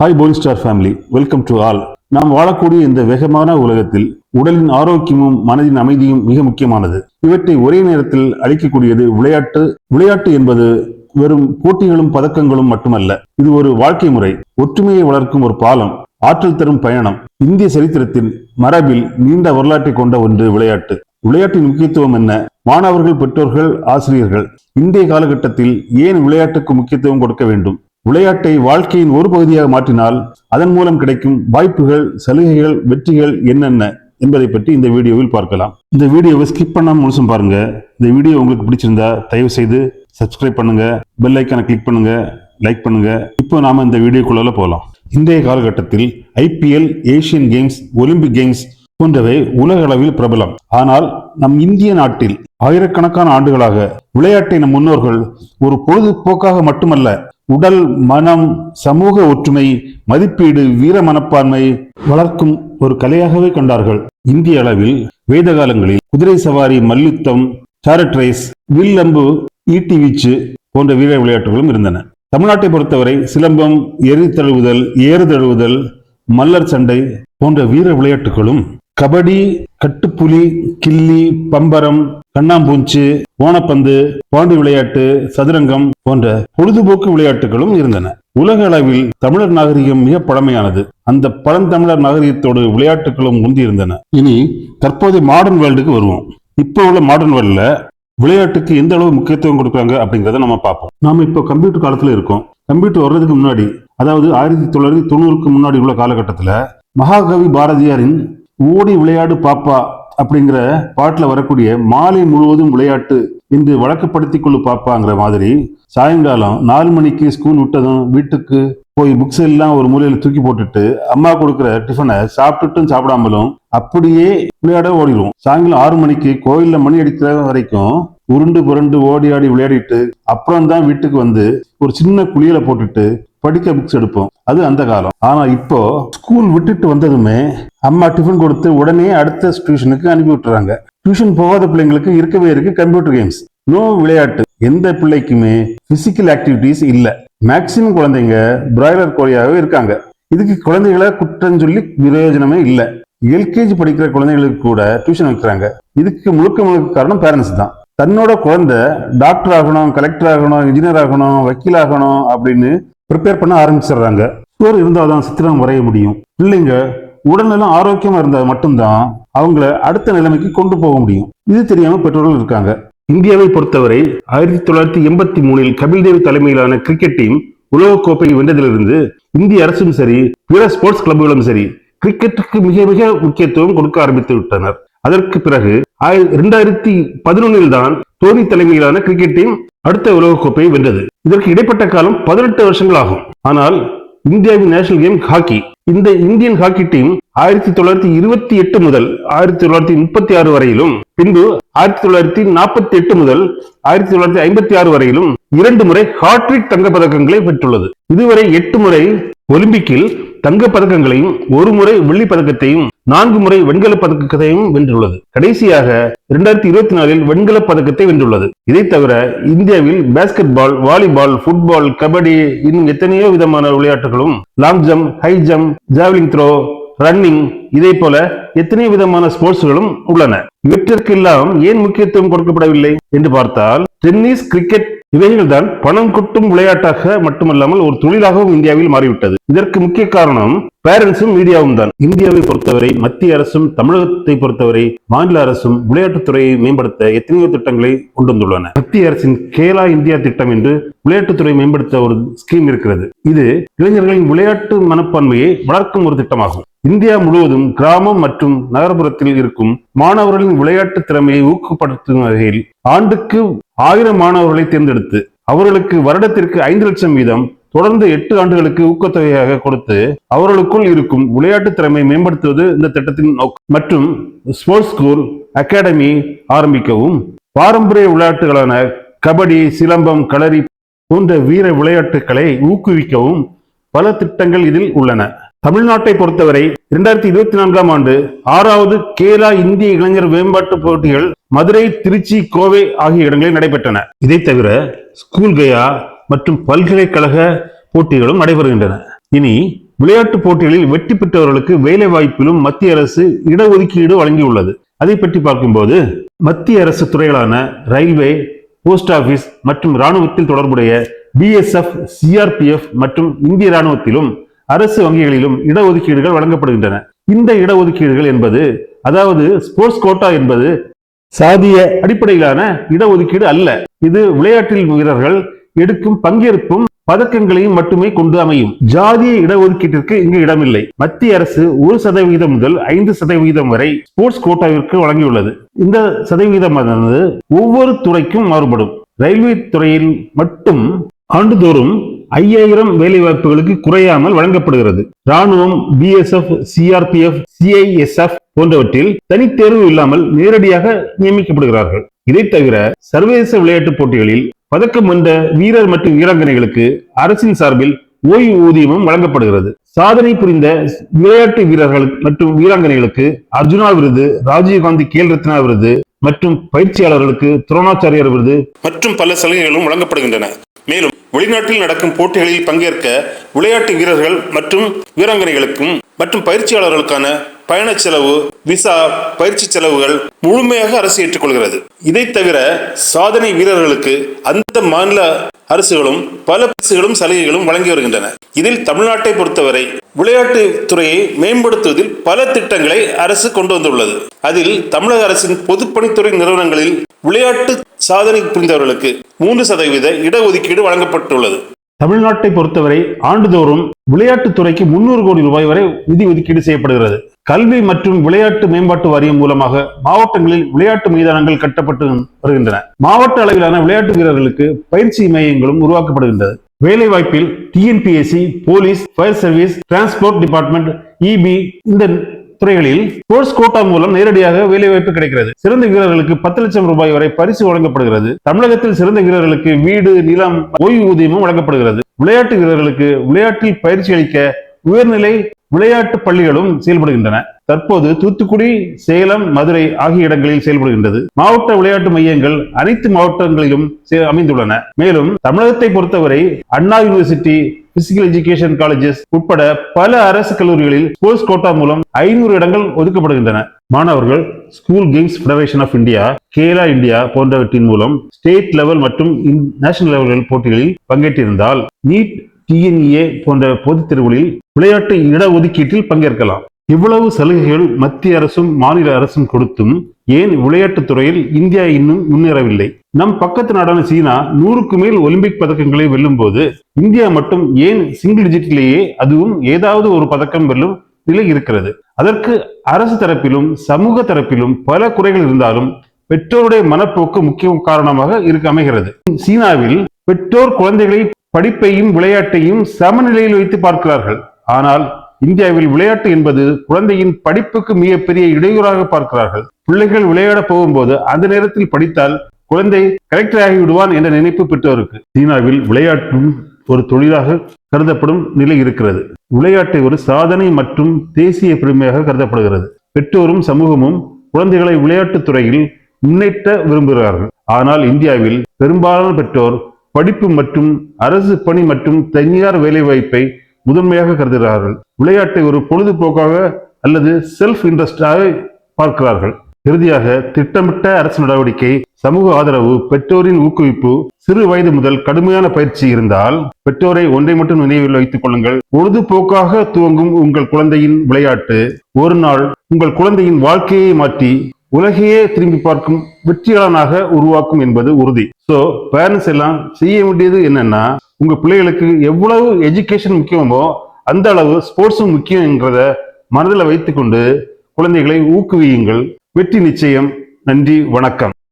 Hi phone star family welcome to all நாம் வாழக்கூடிய இந்த வேகமான உலகத்தில் உடலின் ஆரோக்கியமும் மனதின் அமைதியும் மிக முக்கியமானது. இவற்றை ஒரே நேரத்தில் அளிக்கக்கூடியது விளையாட்டு. விளையாட்டு என்பது வெறும் போட்டிகளும் பதக்கங்களும் மட்டுமல்ல இது ஒரு வாழ்க்கை முறை. ஒற்றுமையை வளர்க்கும் ஒரு பாலம் ஆற்றல் தரும் பயணம். இந்திய சரித்திரத்தின் மரபில் நீண்ட வரலாற்றை கொண்ட ஒன்று விளையாட்டு. விளையாட்டின் முக்கியத்துவம் என்ன? மாணவர்கள் பெற்றோர்கள் ஆசிரியர்கள். இன்றைய காலகட்டத்தில் ஏன் விளையாட்டுக்கு முக்கியத்துவம் கொடுக்க வேண்டும்? விளையாட்டை வாழ்க்கையின் ஒரு பகுதியாக மாற்றினால் அதன் மூலம் கிடைக்கும் வாய்ப்புகள் சலுகைகள் வெற்றிகள் என்னென்ன என்பதை பற்றி இந்த வீடியோவில் பார்க்கலாம். இந்த வீடியோவை ஸ்கிப் பண்ணாம முழுசும் பாருங்க. இந்த வீடியோ உங்களுக்கு பிடிச்சிருந்தா தயவு செய்து சப்ஸ்கிரைப் பண்ணுங்க பெல் ஐக்கானை கிளிக் பண்ணுங்க லைக் பண்ணுங்க. இப்போ நாம இந்த வீடியோக்குள்ள போகலாம் இன்றைய காலகட்டத்தில் IPL Asian games Olympic games போன்றவை உலக அளவில் பிரபலம். ஆனால் நம் இந்திய நாட்டில் ஆயிரக்கணக்கான ஆண்டுகளாக விளையாட்டை நம் முன்னோர்கள் ஒரு பொழுதுபோக்காக மட்டுமல்ல உடல் மனம் சமூக ஒற்றுமை மதிப்பீடு வீர மனப்பான்மை வளர்க்கும் ஒரு கலையாகவே கண்டார்கள். இந்திய அளவில் வேத காலங்களில் குதிரை சவாரி மல்யுத்தம் சாரட் ரேஸ் வில் ஈட்டி வீச்சு போன்ற வீர விளையாட்டுகளும் இருந்தன. தமிழ்நாட்டை பொறுத்தவரை சிலம்பம் எரி தழுவுதல் ஏறு தழுவுதல் மல்லர் சண்டை போன்ற வீர விளையாட்டுகளும் கபடி கட்டுப்புலி கில்லி பம்பரம் கண்ணாம்பூஞ்சு ஓனப்பந்து பாண்டி விளையாட்டு சதுரங்கம் போன்ற பொழுதுபோக்கு விளையாட்டுகளும் இருந்தன. உலக அளவில் தமிழர் நாகரிகம் மிக பழமையானது. அந்த பழந்தமிழர் நாகரிகத்தோடு விளையாட்டுகளும் முந்தியிருந்தன. இனி தற்போதைய மாடர்ன் வேர்ல்டுக்கு வருவோம். இப்போ உள்ள மாடர்ன் வேர்ல்டில் விளையாட்டுக்கு எந்த அளவு முக்கியத்துவம் கொடுக்குறாங்க அப்படிங்கிறத நம்ம பார்ப்போம். நாம இப்போ கம்ப்யூட்டர் காலத்துல இருக்கோம். கம்ப்யூட்டர் வர்றதுக்கு முன்னாடி அதாவது ஆயிரத்தி தொள்ளாயிரத்தி தொண்ணூறுக்கு முன்னாடி உள்ள காலகட்டத்தில் மகாகவி பாரதியாரின் ஓடி விளையாடு பாப்பா அப்படிங்கிற பாட்டில் வரக்கூடிய மாலை முழுவதும் விளையாட்டு என்று வழக்கப்படுத்திக் கொள்ளு பாப்பாங்கிற மாதிரி சாயங்காலம் நாலு மணிக்கு ஸ்கூல் விட்டதும் வீட்டுக்கு போய் புக்ஸ் எல்லாம் ஒரு மூலையில தூக்கி போட்டுட்டு அம்மா கொடுக்குற டிஃபனை சாப்பிட்டுட்டும் சாப்பிடாமலும் அப்படியே விளையாட ஓடிடுவோம் சாயங்காலம் ஆறு மணிக்கு கோயிலில் மணி அடிக்கிற வரைக்கும் உருண்டு புரண்டு ஓடி ஆடி விளையாடிட்டு அப்புறம் தான் வீட்டுக்கு வந்து ஒரு சின்ன குளியல போட்டுட்டு படிக்க புக்ஸ் எடுப்போம். அது அந்த காலம். ஆனால் இப்போ ஸ்கூல் விட்டுட்டு வந்ததுமே அம்மா டிஃபன் கொடுத்து உடனே அடுத்த டியூஷனுக்கு அனுப்பி விட்டுறாங்க. டியூஷன் போகாத பிள்ளைங்களுக்கு இருக்கவே இருக்கு கம்ப்யூட்டர் கேம்ஸ் நோ விளையாட்டு. எந்த பிள்ளைக்குமே பிசிக்கல் ஆக்டிவிட்டிஸ் இல்லை. மேக்சிமம் குழந்தைங்க பிராய்லர் கோழியாகவே இருக்காங்க. இதுக்கு குழந்தைகளை குற்றம் சொல்லி பிரயோஜனமே இல்லை. எல்கேஜி படிக்கிற குழந்தைகளுக்கு கூட டியூஷன் வைக்கிறாங்க. இதுக்கு முழுக்க முழுக்க காரணம் பேரண்ட்ஸ் தான். தன்னோட குழந்தை டாக்டர் ஆகணும் கலெக்டர் ஆகணும் இன்ஜினியர் ஆகணும் வக்கீல் ஆகணும் அப்படின்னு ப்ரிப்பேர் பண்ண ஆரம்பிச்சிடுறாங்க. சோறு இருந்தால் தான் சித்திரம் வரைய முடியும். பிள்ளைங்க உடல்நலம் ஆரோக்கியமா இருந்தால் மட்டும்தான் அவங்கள அடுத்த நிலைமைக்கு கொண்டு போக முடியும். இது தெரியாம பெற்றோர்கள் இருக்காங்க. இந்தியாவை பொறுத்தவரை ஆயிரத்தி தொள்ளாயிரத்தி எண்பத்தி மூணில் கபில் தேவ் தலைமையிலான கிரிக்கெட் டீம் உலகக்கோப்பையை வென்றதிலிருந்து இந்திய அரசும் சரி பிற ஸ்போர்ட்ஸ் கிளப்புகளும் சரி கிரிக்கெட்டுக்கு மிக மிக முக்கியத்துவம் கொடுக்க ஆரம்பித்து விட்டனர். அதற்கு பிறகு இரண்டாயிரத்தி பதினொன்னில் தான் தோனி தலைமையிலான கிரிக்கெட் டீம் அடுத்த உலகக்கோப்பையை வென்றது. இதற்கு இடைப்பட்ட காலம் பதினெட்டு வருஷங்கள் ஆகும் ஆனால் இந்தியாவின் நேஷனல் கேம் ஹாக்கி இந்த இந்தியன் ஹாக்கி டீம் ஆயிரத்தி தொள்ளாயிரத்தி இருபத்தி எட்டு முதல் ஆயிரத்தி தொள்ளாயிரத்தி முப்பத்தி ஆறு வரையிலும் பின்பு ஆயிரத்தி தொள்ளாயிரத்தி நாற்பத்தி எட்டு முதல் ஆயிரத்தி தொள்ளாயிரத்தி ஐம்பத்தி ஆறு வரையிலும் இரண்டு முறை ஹாட்ரிக் தங்க பதக்கங்களை பெற்றுள்ளது. இதுவரை எட்டு முறை ஒலிம்பிக்கில் தங்க பதக்கங்களையும் ஒரு முறை வெள்ளி பதக்கத்தையும் நான்கு முறை வெண்கல பதக்கத்தையும் வென்றுள்ளது. கடைசியாக இரண்டாயிரத்தி இருபத்தி நாலில் வெண்கல பதக்கத்தை வென்றுள்ளது. இதை தவிர இந்தியாவில் basketball volleyball football kabaddi இன்னும் எத்தனையோ விதமான விளையாட்டுகளும் long jump high jump javelin throw running இதே போல எத்தனை விதமான ஸ்போர்ட்ஸ்களும் உள்ளன. இவற்றிற்கெல்லாம் ஏன் முக்கியத்துவம் கொடுக்கப்படவில்லை என்று பார்த்தால் டென்னிஸ் கிரிக்கெட் இவைகள் தான் பணம் கொட்டும் விளையாட்டாக மட்டுமல்லாமல் ஒரு தொழிலாகவும் இந்தியாவில் மாறிவிட்டது. இதற்கு முக்கிய காரணம் பேரண்ட்ஸும் மீடியாவும் தான். இந்தியாவை பொறுத்தவரை மத்திய அரசும் தமிழகத்தை பொறுத்தவரை மாநில அரசும் விளையாட்டுத்துறையை மேம்படுத்த எத்தனையோ திட்டங்களை கொண்டு வந்துள்ளன. மத்திய அரசின் கேலா இந்தியா திட்டம் என்று விளையாட்டுத்துறை மேம்படுத்த ஒரு ஸ்கீம் இருக்கிறது. இது இளைஞர்களின் விளையாட்டு மனப்பான்மையை வளர்க்கும் ஒரு திட்டமாகும். இந்தியா முழுவதும் கிராமம் மற்றும் நகர்ப்புறத்தில் இருக்கும் மாணவர்களின் விளையாட்டு திறமையை ஊக்கப்படுத்தும் வகையில் ஆண்டுக்கு ஆயிரம் மாணவர்களை தேர்ந்தெடுத்து அவர்களுக்கு வருடத்திற்கு ஐந்து லட்சம் வீதம் தொடர்ந்து எட்டு ஆண்டுகளுக்கு ஊக்கத்தொகையாக கொடுத்து அவர்களுக்குள் இருக்கும் விளையாட்டு திறமை மேம்படுத்துவது இந்த திட்டத்தின் நோக்கம். மற்றும் ஸ்போர்ட்ஸ் ஸ்கூல் அகாடமி ஆரம்பிக்கவும். பாரம்பரிய விளையாட்டுகளான கபடி சிலம்பம் களரி போன்ற வீர விளையாட்டுகளை ஊக்குவிக்கவும் பல திட்டங்கள் இதில் உள்ளன. தமிழ்நாட்டை பொறுத்தவரை இரண்டாயிரத்தி இருபத்தி நான்காம் ஆண்டு ஆறாவது கேலா இந்திய இளைஞர் மேம்பாட்டு போட்டிகள் மதுரை திருச்சி கோவை ஆகிய இடங்களில் நடைபெற்றன. இதை தவிர ஸ்கூல் கயா மற்றும் பல்கலைக்கழக போட்டிகளும் நடைபெறுகின்றன. இனி விளையாட்டு போட்டிகளில் வெற்றி பெற்றவர்களுக்கு வேலை வாய்ப்பிலும் மத்திய அரசு இடஒதுக்கீடு வழங்கியுள்ளது. அதை பற்றி பார்க்கும்போது மத்திய அரசு துறைகளான ரயில்வே போஸ்ட் ஆபீஸ் மற்றும் ராணுவத்தில் தொடர்புடைய பிஎஸ்எஃப் சிஆர்பிஎஃப் மற்றும் இந்திய ராணுவத்திலும் அரசு வங்கிகளிலும் இடஒதுக்கீடுகள் வழங்கப்படுகின்றன. இந்த இடஒதுக்கீடுகள் என்பது அதாவது ஸ்போர்ட்ஸ் கோட்டா என்பது சாதிய அடிப்படையிலான இடஒதுக்கீடு அல்ல. இது விளையாட்டில் வீரர்கள் எடுக்கும் பங்கேற்பும் பதக்கங்களையும் மட்டுமே கொண்டு அமையும். ஜாதிய இடஒதுக்கீட்டிற்கு இங்கு இடமில்லை. மத்திய அரசு ஒரு சதவிகிதம் முதல் ஐந்து சதவிகிதம் வரை ஸ்போர்ட்ஸ் கோட்டாவிற்கு வழங்கியுள்ளது. இந்த சதவிகிதம் ஒவ்வொரு துறைக்கும் மாறுபடும். ரயில்வே துறையில் மட்டும் ஆண்டுதோறும் ஐயாயிரம் வேலைவாய்ப்புகளுக்கு குறையாமல் வழங்கப்படுகிறது. ராணுவம் பிஎஸ்எஃப் சிஆர்பிஎஃப் சிஐஎஸ்எஃப் போன்றவற்றில் தனித்தேர்வு இல்லாமல் நேரடியாக நியமிக்கப்படுகிறார்கள். இதை தவிர சர்வதேச விளையாட்டுப் போட்டிகளில் பதக்கம் வென்ற வீரர் மற்றும் வீராங்கனைகளுக்கு அரசின் சார்பில் ஓய்வு ஊதியமும் வழங்கப்படுகிறது. சாதனை புரிந்த விளையாட்டு வீரர்கள் மற்றும் வீராங்கனைகளுக்கு அர்ஜுனா விருது ராஜீவ்காந்தி கேல் ரத்னா விருது மற்றும் பயிற்சியாளர்களுக்கு துரோணாச்சாரியார் விருது மற்றும் பல சலுகைகளும் வழங்கப்படுகின்றன. மேலும் வெளிநாட்டில் நடக்கும் போட்டிகளில் பங்கேற்க விளையாட்டு வீரர்கள் மற்றும் வீராங்கனைகளுக்கும் மற்றும் பயிற்சியாளர்களுக்கான பயண செலவு விசா பயிற்சி செலவுகள் முழுமையாக அரசு ஏற்றுக்கொள்கிறது. இதை தவிர சாதனை வீரர்களுக்கு அந்த மாநில அரசுகளும் பல பரிசுகளும் சலுகைகளும் வழங்கி வருகின்றன. இதில் தமிழ்நாட்டை பொறுத்தவரை விளையாட்டு துறையை மேம்படுத்துவதில் பல திட்டங்களை அரசு கொண்டு வந்துள்ளது. அதில் தமிழக அரசின் பொதுப்பணித்துறை நிறுவனங்களில் விளையாட்டு சாதனை புரிந்தவர்களுக்கு மூன்று சதவீத இடஒதுக்கீடு வழங்கப்பட்டுள்ளது. தமிழ்நாட்டை பொறுத்தவரை ஆண்டுதோறும் விளையாட்டுத் துறைக்கு முன்னூறு கோடி ரூபாய் வரை நிதி ஒதுக்கீடு செய்யப்படுகிறது. கல்வி மற்றும் விளையாட்டு மேம்பாட்டு வாரியம் மூலமாக மாவட்டங்களில் விளையாட்டு மைதானங்கள் கட்டப்பட்டு வருகின்றன. மாவட்ட அளவிலான விளையாட்டு வீரர்களுக்கு பயிற்சி மையங்களும் உருவாக்கப்படுகின்றது. வேலை வாய்ப்பில் TNPSC police fire service transport department EB இந்த துறைகளில் ஸ்போர்ட்ஸ் கோட்டா மூலம் நேரடியாக வேலை வாய்ப்பு கிடைக்கிறது. சிறந்த வீரர்களுக்கு பத்து லட்சம் ரூபாய் வரை பரிசு வழங்கப்படுகிறது. தமிழகத்தில் சிறந்த வீரர்களுக்கு வீடு நிலம் ஓய்வூதியமும் வழங்கப்படுகிறது. விளையாட்டு வீரர்களுக்கு விளையாட்டில் பயிற்சி அளிக்க உயர்நிலை விளையாட்டு பள்ளிகளும் செயல்படுகின்றன. தற்போது தூத்துக்குடி சேலம் மதுரை ஆகிய இடங்களில் செயல்படுகின்றது. மாவட்ட விளையாட்டு மையங்கள் அனைத்து மாவட்டங்களிலும் அமைந்துள்ளன. மேலும் தமிழகத்தை பொறுத்தவரை Anna university physical education colleges உட்பட பல அரசு கல்லூரிகளில் ஸ்போர்ட்ஸ் கோட்டா மூலம் ஐநூறு இடங்கள் ஒதுக்கப்படுகின்றன. மாணவர்கள் school games federation of India Khelo India போன்றவற்றின் மூலம் ஸ்டேட் லெவல் மற்றும் நேஷனல் லெவல்கள் போட்டிகளில் பங்கேற்றிருந்தால் நீட் டிஎன்ஏ போன்ற பொதுத் தேர்வுகளில் விளையாட்டு இடஒதுக்கீட்டில் பங்கேற்கலாம். இவ்வளவு சலுகைகள் மத்திய அரசும் மாநில அரசும் கொடுத்தும் ஏன் விளையாட்டுத் துறையில் இந்தியா இன்னும் முன்னேறவில்லை? நம் பக்கத்து நாடான சீனா நூறுக்கு மேல் ஒலிம்பிக் பதக்கங்களை வெல்லும் போது இந்தியா மட்டும் ஏன் சிங்கிள் டிஜிட்டிலேயே அதுவும் ஏதாவது ஒரு பதக்கம் வெல்லும் நிலை இருக்கிறது? அதற்கு அரசு தரப்பிலும் சமூக தரப்பிலும் பல குறைகள் இருந்தாலும் பெற்றோருடைய மனப்போக்கு முக்கிய காரணமாக இருக்க அமைகிறது. சீனாவில் பெற்றோர் குழந்தைகளை படிப்பையும் விளையாட்டையும் சமநிலையில் வைத்து பார்க்கிறார்கள். ஆனால் இந்தியாவில் விளையாட்டு என்பது குழந்தையின் படிப்புக்கு மிகப்பெரிய இடையூறாக பார்க்கிறார்கள். பிள்ளைகள் விளையாட போகும்போது அந்த நேரத்தில் படித்தால் குழந்தை கலெக்டர் ஆகி விடுவான் என்ற நினைப்பு பெற்றோருக்கு. சீனாவில் விளையாட்டும் ஒரு தொழிலாக கருதப்படும் நிலை இருக்கிறது. விளையாட்டை ஒரு சாதனை மற்றும் தேசிய பெருமையாக கருதப்படுகிறது. பெற்றோரும் சமூகமும் குழந்தைகளை விளையாட்டுத் துறையில் முன்னேற்ற விரும்புகிறார்கள். ஆனால் இந்தியாவில் பெரும்பாலான பெற்றோர் படிப்பு மற்றும் அரசு பணி மற்றும் தனியார் வேலைவாய்ப்பை முதன்மையாக கருதுகிறார்கள். விளையாட்டை ஒரு பொழுதுபோக்காக அல்லது செல்ஃப் இன்ட்ரெஸ்டாக பார்க்கிறார்கள். இறுதியாக திட்டமிட்ட அரசு நடவடிக்கை சமூக ஆதரவு பெற்றோரின் ஊக்குவிப்பு சிறு வயது முதல் கடுமையான பயிற்சி இருந்தால் பெற்றோரை ஒன்றை மட்டும் நினைவில் வைத்துக் கொள்ளுங்கள். பொழுதுபோக்காக துவங்கும் உங்கள் குழந்தையின் விளையாட்டு ஒரு நாள் உங்கள் குழந்தையின் வாழ்க்கையை மாற்றி உலகையே திரும்பி பார்க்கும் வெற்றியாளனாக உருவாக்கும் என்பது உறுதி. சோ பேரண்ட்ஸ் எல்லாம் செய்ய வேண்டியது என்னன்னா உங்க பிள்ளைகளுக்கு எவ்வளவு எஜுகேஷன் முக்கியமோ அந்த அளவு ஸ்போர்ட்ஸும் முக்கியம் மனதில் வைத்துக்கொண்டு குழந்தைகளை ஊக்குவியுங்கள். வெற்றி நிச்சயம். நன்றி. வணக்கம்.